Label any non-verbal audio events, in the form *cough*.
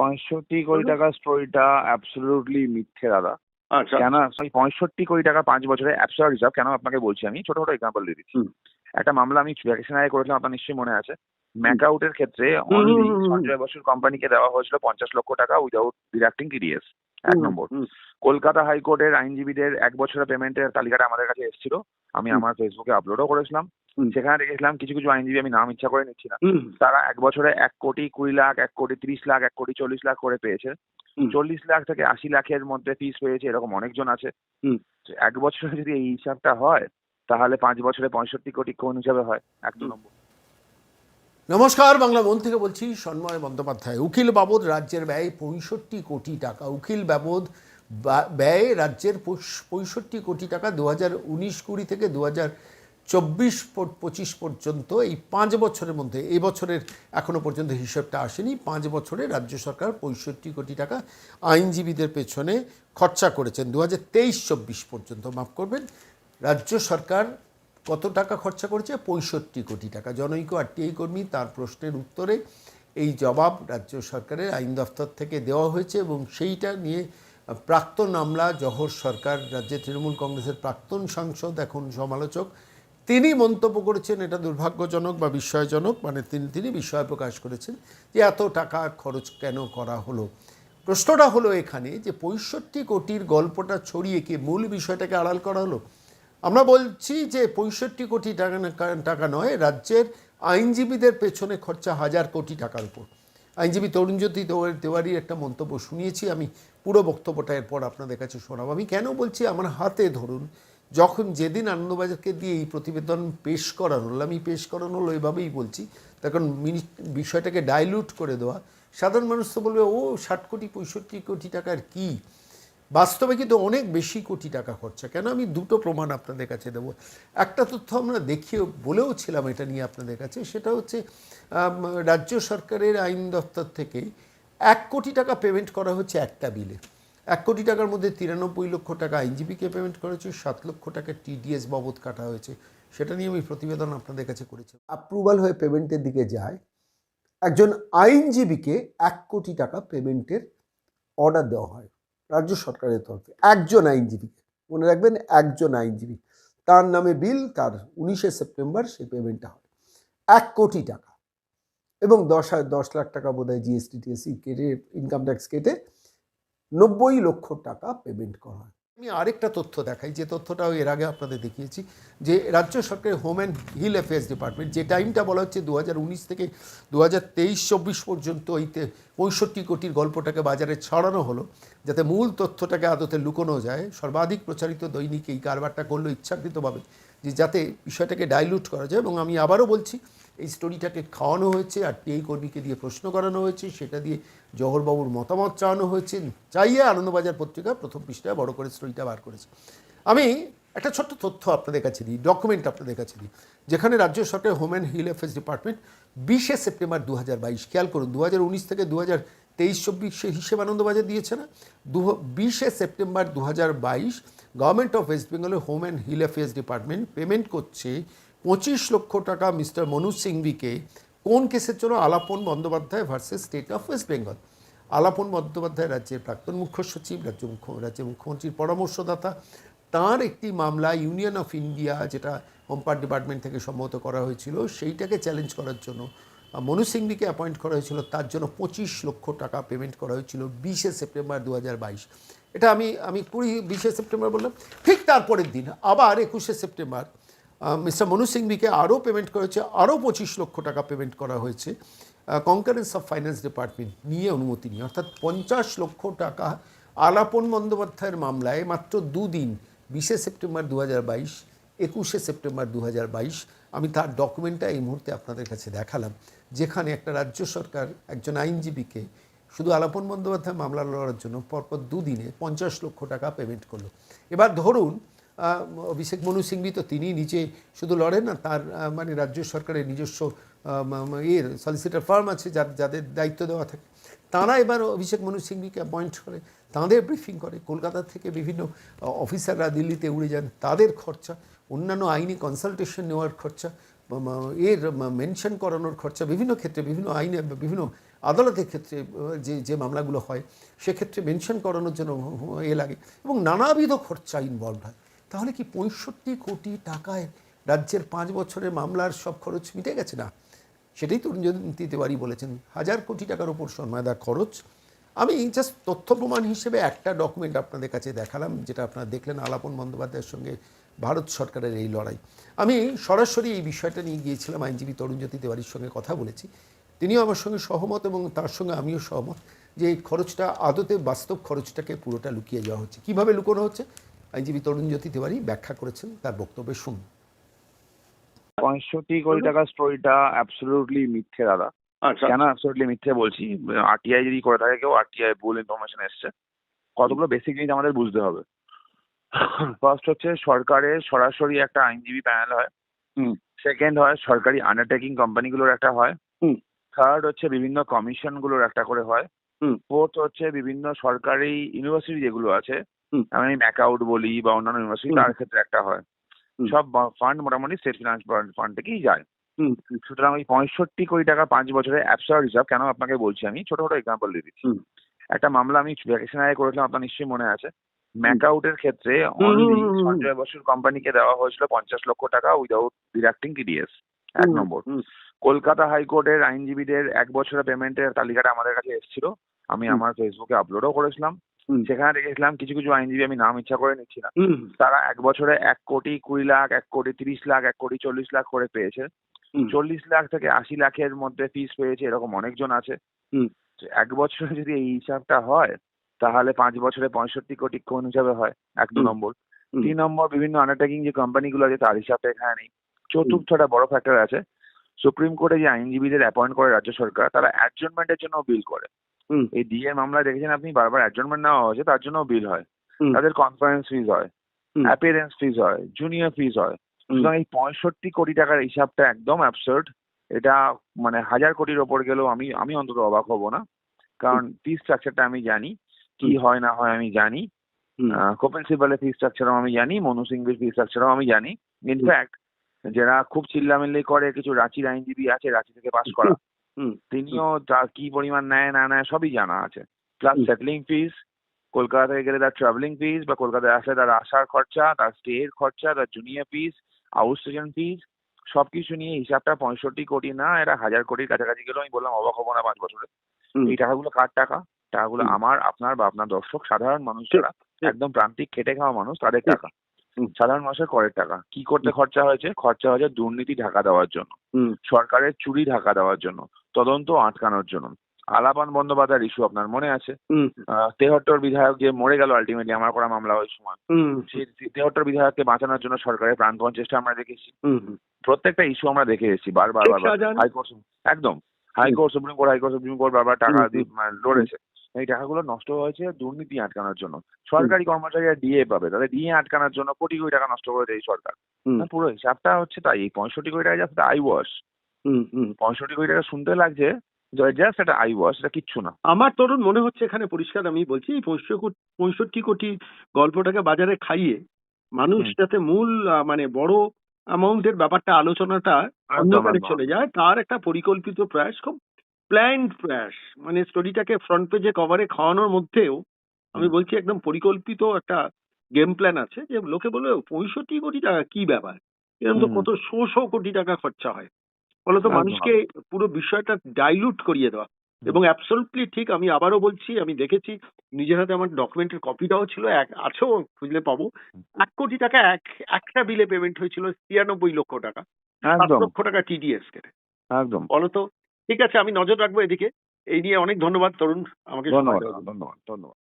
পঁয়ষট্টি কোটি টাকার স্টোরিটা অ্যাবসলিউটলি মিথ্যে দাদা। আচ্ছা। কেন? পঁয়ষট্টি কোটি টাকা পাঁচ বছরে অ্যাবসলিউট হিসাব কেন আপনাকে বলছি আমি? ছোট ছোট এক্সাম্পল দিয়ে দিচ্ছি। একটা মামলা আমি ভ্যাকেশন আগে করেছিলাম আপনার নিশ্চয়ই মনে আছে। ম্যাকআউটের ক্ষেত্রে অনলি। সঞ্জয় বসুর কোম্পানিকে দেওয়া হয়েছিল পঞ্চাশ লক্ষ টাকা উইদাউট ডিডাক্টিং টিডিএস এক নম্বর। কলকাতা হাইকোর্টের আইনজীবীদের এক বছরের পেমেন্টের তালিকাটা আমাদের কাছে এসেছিল। আমি। আমার ফেসবুকে আপলোডও করেছিলাম। সেখানে দেখেছিলাম কিছু কিছু আইনজীবী আমি নাম ইচ্ছা করে নিচ্ছি না। তারা এক বছরে এক কোটি কুড়ি লাখ এক কোটি ত্রিশ লাখ এক কোটি চল্লিশ লাখ করে পেয়েছে। চল্লিশ লাখ থেকে আশি লাখের মধ্যে ফিস পেয়েছে এরকম অনেকজন আছে। হুম। এক বছরে যদি এই হিসাবটা হয় তাহলে পাঁচ বছরে পঁয়ষট্টি কোটি কোন হিসাবে হয় এক দু নম্বর। নমস্কার, বাংলা মন থেকে বলছি সন্ময় বন্দ্যোপাধ্যায়। উকিল বাবদ রাজ্যের ব্যয় পঁয়ষট্টি কোটি টাকা। উকিল বাবদ ব্যয় রাজ্যের পঁয়ষট্টি কোটি টাকা দু হাজার উনিশ কুড়ি থেকে দু হাজার চব্বিশ পঁচিশ পর্যন্ত। এই পাঁচ বছরের মধ্যে এই বছরের এখনও পর্যন্ত হিসাবটা আসেনি। পাঁচ বছরে রাজ্য সরকার পঁয়ষট্টি কোটি টাকা আইনজীবীদের পেছনে খরচা করেছেন। দু হাজার তেইশ চব্বিশ পর্যন্ত, মাফ করবেন। রাজ্য সরকার কত টাকা খরচা করেছে? পঁয়ষট্টি কোটি টাকা। জনৈক আরটিআই কর্মী তার প্রশ্নের উত্তরে এই জবাব রাজ্য সরকারের আইন দফতর থেকে দেওয়া হয়েছে এবং সেইটা নিয়ে প্রাক্তন আমলা জহর সরকার, রাজ্যের তৃণমূল কংগ্রেসের প্রাক্তন সাংসদ, এখন সমালোচক, তিনি মন্তব্য করেছেন এটা দুর্ভাগ্যজনক বা বিস্ময়জনক মানে তিনি তিনি বিস্ময় প্রকাশ করেছেন যে এত টাকা খরচ কেন করা হলো? প্রশ্নটা হলো এখানে যে পঁয়ষট্টি কোটির গল্পটা ছড়িয়ে কি মূল বিষয়টাকে আড়াল করা হলো? আমরা বলছি যে পঁয়ষট্টি কোটি টাকা টাকা নয়, রাজ্যের আইনজীবীদের পেছনে খরচা হাজার কোটি টাকার উপর। আইনজীবী তরুণজ্যোতি তেওয়ারি- তেওয়ারির একটা মন্তব্য শুনিয়েছি, আমি পুরো বক্তব্যটা এরপর আপনাদের কাছে শোনাবো। আমি কেন বলছি, আমার হাতে ধরুন, যখন যেদিন আনন্দবাজারকে দিয়ে এই প্রতিবেদন পেশ করানো হলো, আমি পেশ করানো হলো এভাবেই বলছি, তখন বিষয়টাকে ডাইলুট করে দেওয়া, সাধারণ মানুষ তো বলবে, ও ষাট কোটি, পঁয়ষট্টি কোটি টাকার কী? বাস্তবে কিন্তু অনেক বেশি কোটি টাকা খরচা। কেন? আমি দুটো প্রমাণ আপনাদের কাছে দেব। একটা তথ্য আমরা দেখিয়ে বলেও ছিলাম এটা নিয়ে আপনাদের কাছে, সেটা হচ্ছে রাজ্য সরকারের আইন দপ্তর থেকে এক কোটি টাকা পেমেন্ট করা হচ্ছে একটা বিলে এক কোটি টাকার মধ্যে তিরানব্বই লক্ষ টাকা আইনজীবীকে পেমেন্ট করা হয়েছে সাত লক্ষ টাকা টিডিএস বাবদ কাটা হয়েছে। সেটা নিয়ে আমি প্রতিবেদন আপনাদের কাছে করেছি। অ্যাপ্রুভাল হয়ে পেমেন্টের দিকে যায়, একজন আইনজীবীকে এক কোটি টাকা পেমেন্টের অর্ডার দেওয়া হয়। রাজ্য সরকারের তরফে। একজন আইনজীবী, মনে রাখবেন একজন আইনজীবী। তার নামে বিল, তার উনিশে সেপ্টেম্বর সেই পেমেন্টটা হয়। এক কোটি টাকা। এবং দশ দশ লাখ টাকা বোধ হয় জিএসটি টিএসসি কেটে ইনকাম ট্যাক্স কেটে নব্বই লক্ষ টাকা পেমেন্ট করা হয়। আমি আরেকটা তথ্য দেখাই, যে তথ্যটাও এর আগে আপনাদের দেখিয়েছি, যে রাজ্য সরকারের home and hill affairs department যে টাইমটা বলা হচ্ছে দু থেকে দু হাজার পর্যন্ত এই পঁয়ষট্টি কোটির গল্পটাকে বাজারে ছড়ানো হলো, যাতে মূল তথ্যটাকে আদতে লুকোনো যায়। সর্বাধিক প্রচারিত দৈনিক এই কারবারটা করল ইচ্ছাকৃতভাবে, যে যাতে বিষয়টাকে ডাইলুট করা যায়। এবং আমি আবারও বলছি এই স্টোরিটাকে খাওয়ানো হয়েছে আর টিআই কর্মীকে দিয়ে প্রশ্ন করানো হয়েছে, সেটা দিয়ে জহরবাবুর মতামত চাওয়ানো হয়েছে। চাইয়ে আনন্দবাজার পত্রিকা প্রথম পৃষ্ঠায় বড় করে স্টোরিটা বার করেছে। আমি একটা ছোট্ট তথ্য আপনাদের কাছে দিই ডকুমেন্ট আপনাদের কাছে দিই। যেখানে রাজ্য সরকারের home and hill affairs department বিশে সেপ্টেম্বর দু হাজার বাইশ, খেয়াল করুন দু হাজার উনিশ থেকে দু হাজার তেইশ চব্বিশে হিসেব আনন্দবাজার দিয়েছে না? দু বিশে সেপ্টেম্বর দু হাজার বাইশ গভর্নমেন্ট অফ ওয়েস্ট বেঙ্গলের home and hill affairs department payment করছে পঁচিশ লক্ষ টাকা মিস্টার মনোজ সিংভিকে কোন কেসের জন্য Alapan Bandyopadhyay versus state of West Bengal? Alapan Bandyopadhyay রাজ্যের প্রাক্তন মুখ্য সচিব, রাজ্য মুখ্য, রাজ্যের মুখ্যমন্ত্রীর পরামর্শদাতা। তার একটি মামলা ইউনিয়ন অফ ইন্ডিয়া যেটা হোমপার্ট ডিপার্টমেন্ট থেকে সম্মত করা হয়েছিল, সেইটাকে চ্যালেঞ্জ করার জন্য মনু সিংভিকে অ্যাপয়েন্ট করা হয়েছিল, তার জন্য পঁচিশ লক্ষ টাকা পেমেন্ট করা হয়েছিল বিশে সেপ্টেম্বর দু হাজার বাইশ। এটা আমি আমি কুড়ি, বিশে সেপ্টেম্বর বললাম। ঠিক তারপরের দিন, আবার একুশে সেপ্টেম্বর মিস্টার মনু সিংভিকে আরও পেমেন্ট করা হয়েছে আরও পঁচিশ লক্ষ টাকা পেমেন্ট করা হয়েছে। কনকারেন্স অফ ফাইন্যান্স ডিপার্টমেন্ট নিয়ে অনুমতি নিয়ে, অর্থাৎ পঞ্চাশ লক্ষ টাকা আলাপন বন্দ্যোপাধ্যায়ের মামলায় মাত্র দুদিন, বিশে সেপ্টেম্বর দু হাজার বাইশ, একুশে সেপ্টেম্বর দু হাজার বাইশ, আমি তার ডকুমেন্টটা এই মুহূর্তে আপনাদের কাছে দেখালাম, যেখানে একটা রাজ্য সরকার একজন আইনজীবীকে শুধু আলাপন বন্দ্যোপাধ্যায় মামলা লড়ার জন্য পরপর দুদিনে পঞ্চাশ লক্ষ টাকা পেমেন্ট করল। এবার ধরুন অভিষেক মনু সিংভি তো তিনি নিজে শুধু লড়েন না, তার মানে রাজ্য সরকারের নিজস্ব এর সলিসিটার ফার্ম আছে যাদের দায়িত্ব দেওয়া থাকে। তারা এবার অভিষেক মনু সিংভিকে অ্যাপয়েন্ট করে, তাদের ব্রিফিং করে। কলকাতা থেকে বিভিন্ন অফিসাররা দিল্লিতে উড়ে যান, তাদের খরচা, অন্যান্য আইনি কনসালটেশন নেওয়ার খরচা এর মেনশন করানোর খরচা, বিভিন্ন ক্ষেত্রে, বিভিন্ন আইনে, বিভিন্ন আদালতের ক্ষেত্রে যে যে মামলাগুলো হয়, সেক্ষেত্রে মেনশন করানোর জন্য এ লাগে। এবং নানাবিধ খরচা ইনভলভ হয়। তাহলে কি পঁয়ষট্টি কোটি টাকায় রাজ্যের পাঁচ বছরের মামলার সব খরচ মিটে গেছে না? সেটাই তরুণজ্যোতি তিওয়ারি বলেছেন। হাজার কোটি টাকার উপর সন্ময়দার খরচ। আমি জাস্ট তথ্য প্রমাণ হিসেবে একটা ডকুমেন্ট আপনাদের কাছে দেখালাম, যেটা আপনারা দেখলেন আলাপন বন্দ্যোপাধ্যায়ের সঙ্গে ভারত সরকারের এই লড়াই। আমি সরাসরি এই বিষয়টা নিয়ে গিয়েছিলাম, আইনজীবী তরুণজ্যোতি তিওয়ারির সঙ্গে কথা বলেছি। তিনিও আমার সঙ্গে সহমত এবং তার সঙ্গে আমিও সহমত যে এই খরচটা, আদতে বাস্তব খরচটাকে পুরোটা লুকিয়ে যাওয়া হচ্ছে। কীভাবে লুকোনো হচ্ছে? আইনজীবী তরুণজ্যোতি তিওয়ারি ব্যাখ্যা করেছেন তার বক্তব্যে শুনুন পঁয়ষট্টি কোটি টাকার স্টোরিটা অ্যাবসলিউটলি মিথ্যে দাদা আচ্ছা কেন অ্যাবসলিউটলি মিথ্যে বলছি আরটিআই যদি করে থাকে কেউ আরটিআই ভুল ইনফরমেশন এসছে কতগুলো বেসিক জিনিস আমাদের বুঝতে হবে ফার্স্ট হচ্ছে সরকারের সরাসরি একটা আইনজীবী প্যানেল হয় হুম। সেকেন্ড হয় সরকারি আন্ডারটেকিং কোম্পানিগুলোর একটা হয় হুম। থার্ড হচ্ছে বিভিন্ন কমিশনগুলোর একটা করে হয় হুম। ফোর্থ হচ্ছে বিভিন্ন সরকারি ইউনিভার্সিটি যেগুলো আছে। আমি ম্যাকআউট বলি বা অন্যান্য ইউনিভার্সিটি তার ক্ষেত্রে একটা হয়। সব ফান্ড মোটামুটি স্টেট ফিনান্স ফান্ড থেকেই যায়। সুতরাং ওই পঁয়ষট্টি কোটি টাকা পাঁচ বছরে অ্যাবসার্ড হিসাব কেন আপনাকে বলছি আমি? ছোট ছোট এক্সাম্পল দিয়ে দিচ্ছি। একটা মামলা আমি ভ্যাকেশন আগে করেছিলাম আপনার নিশ্চয়ই মনে আছে। ম্যাকআউটের ক্ষেত্রে অনলি। সঞ্জয় বসুর কোম্পানিকে দেওয়া হয়েছিল পঞ্চাশ লক্ষ টাকা উইদাউট ডিডাক্টিং টিডিএস এক নম্বর। কলকাতা হাইকোর্টের আইনজীবীদের এক বছরের পেমেন্টের তালিকাটা আমাদের কাছে এসেছিল। আমি। আমার ফেসবুকে আপলোডও করেছিলাম। সেখানে দেখেছিলাম কিছু কিছু আইনজীবী আমি নাম ইচ্ছা করে নিচ্ছি না। তারা এক বছরে এক কোটি কুড়ি লাখ এক কোটি তিরিশ লাখ এক কোটি চল্লিশ লাখ করে পেয়েছে। চল্লিশ লাখ থেকে আশি লাখের মধ্যে ফিস পেয়েছে এরকম অনেকজন আছে। এক বছরে যদি এই হিসাবটা হয় তাহলে পাঁচ বছরে পঁয়ষট্টি কোটি কোন হিসাবে হয়? এক দু নম্বর। তিন নম্বর বিভিন্ন আন্ডারটেকিং যে কোম্পানিগুলো আছে তার হিসাবটা এখানে নেই। চতুর্থটা বড় ফ্যাক্টর আছে। সুপ্রিম কোর্টে যে আইনজীবীদের অ্যাপয়েন্ট করে রাজ্য সরকার তারা অ্যাডজনমেন্টের জন্য বিল করে। এই ডিএ মামলায় দেখেছেন আপনি? বারবার অ্যাডজনমেন্ট নেওয়া হয়েছে তার জন্য বিল হয়। তাদের কনফারেন্স ফিজ হয়। অ্যাপিয়ারেন্স ফিজ হয় জুনিয়র ফিজ হয়। সুতরাং এই পঁয়ষট্টি কোটি টাকার হিসাবটা একদম অ্যাবসার্ড এটা মানে হাজার কোটির ওপর গেলেও আমি আমি অন্তত অবাক হব না। কারণ ফি স্ট্রাকচারটা আমি জানি। কি হয় না হয় আমি জানি। কপিল সিবালের ফি স্ট্রাকচারও আমি জানি মনু সিংভির ফি স্ট্রাকচারও আমি জানি। ইনফ্যাক্ট যারা খুব চিল্লামিল্লি করে কিছু রাঁচির আইনজীবী আছে রাঁচি থেকে পাস করা। *laughs* তিনিও কি পরিমাণ নেয় না নেয় সবই জানা আছে। প্লাস। সেটেলিং ফিস কলকাতা থেকে গেলে তার ট্রাভেলিং ফিস বা কলকাতায় আসলে তার আসার খরচা তার স্টে এর খরচা তার junior fees out station fees সবকিছু নিয়ে হিসাবটা পঁয়ষট্টি কোটি না এটা হাজার কোটির কাছাকাছি গেলেও আমি বললাম অবাক হব না পাঁচ বছরে। এই টাকাগুলো কার টাকা? টাকাগুলো। আমার আপনার বা আপনার দর্শক সাধারণ মানুষ যারা একদম প্রান্তিক খেটে খাওয়া মানুষ তাদের টাকা। সাধারণ মানুষের করের টাকা। কি করতে খরচা হয়েছে? খরচা হয়েছে দুর্নীতি ঢাকা দেওয়ার জন্য। সরকারের চুরি ঢাকা দেওয়ার জন্য। তদন্ত আটকানোর জন্য। আলাপান বন্দ্যোপাধ্যায়ের ইস্যু আপনার মনে আছে? তেহট্টর বিধায়ক যে মরে গেল আলটিমেটলি আমার করা মামলা ওই সময়। সেই তেহট্টর বিধায়ককে বাঁচানোর জন্য সরকারের প্রাণপণ চেষ্টা আমরা দেখেছি। প্রত্যেকটা ইস্যু আমরা দেখে এসেছি বারবার বারবার। হাইকোর্ট একদম। High court supreme court high court supreme court বারবার টাকা লড়েছে। এই টাকাগুলো নষ্ট হয়েছে দুর্নীতি আটকানোর জন্য। সরকারি কর্মচারীরা ডিএ পাবে। তাদের ডিএ আটকানোর জন্য কোটি কোটি টাকা নষ্ট করে দেয় সরকার। পুরো হিসাবটা হচ্ছে তাই। এই পঁয়ষট্টি কোটি টাকা জাস্ট আই ওয়াশ। পঁয়ষট্টি কোটি টাকা শুনতে লাগছে। জাস্ট একটা আই ওয়াশ এটা কিচ্ছু না। আমার তরুণ মনে হচ্ছে এখানে পরিষ্কার আমি বলছি পঁয়ষট্টি কোটি গল্পটাকে বাজারে খাইয়ে মানুষ যাতে মূল মানে বড় অ্যামাউন্টের ব্যাপারটা আলোচনাটা অন্ধকারে চলে যায় তার একটা পরিকল্পিত প্রয়াস খুব প্ল্যান্ড প্রয়াস। মানে স্টোরিটাকে ফ্রন্ট পেজে কভারে খাওয়ানোর মধ্যেও আমি বলছি একদম পরিকল্পিত একটা গেম প্ল্যান আছে যে লোকে বলবে পঁয়ষট্টি কোটি টাকা কি ব্যাপার? এরকম তো কত শো শো কোটি টাকা খরচা হয়। ফলত একদম। মানুষকে পুরো বিষয়টা ডাইলুট করিয়ে দেওয়া। এবং অ্যাবসলুটলি ঠিক আমি আবারও বলছি আমি দেখেছি নিজের হাতে আমার ডকুমেন্টের কপিটাও ছিল এক আছেও খুঁজলে পাবো। এক কোটি টাকা এক একটা বিলে পেমেন্ট হয়েছিল ছিয়ানব্বই লক্ষ টাকা। সাত লক্ষ টাকা টিডিএস কেটে একদম। বলতো ঠিক আছে আমি নজর রাখব এদিকে। এই নিয়ে অনেক ধন্যবাদ তরুণ আমাকে ধন্যবাদ। ধন্যবাদ ধন্যবাদ।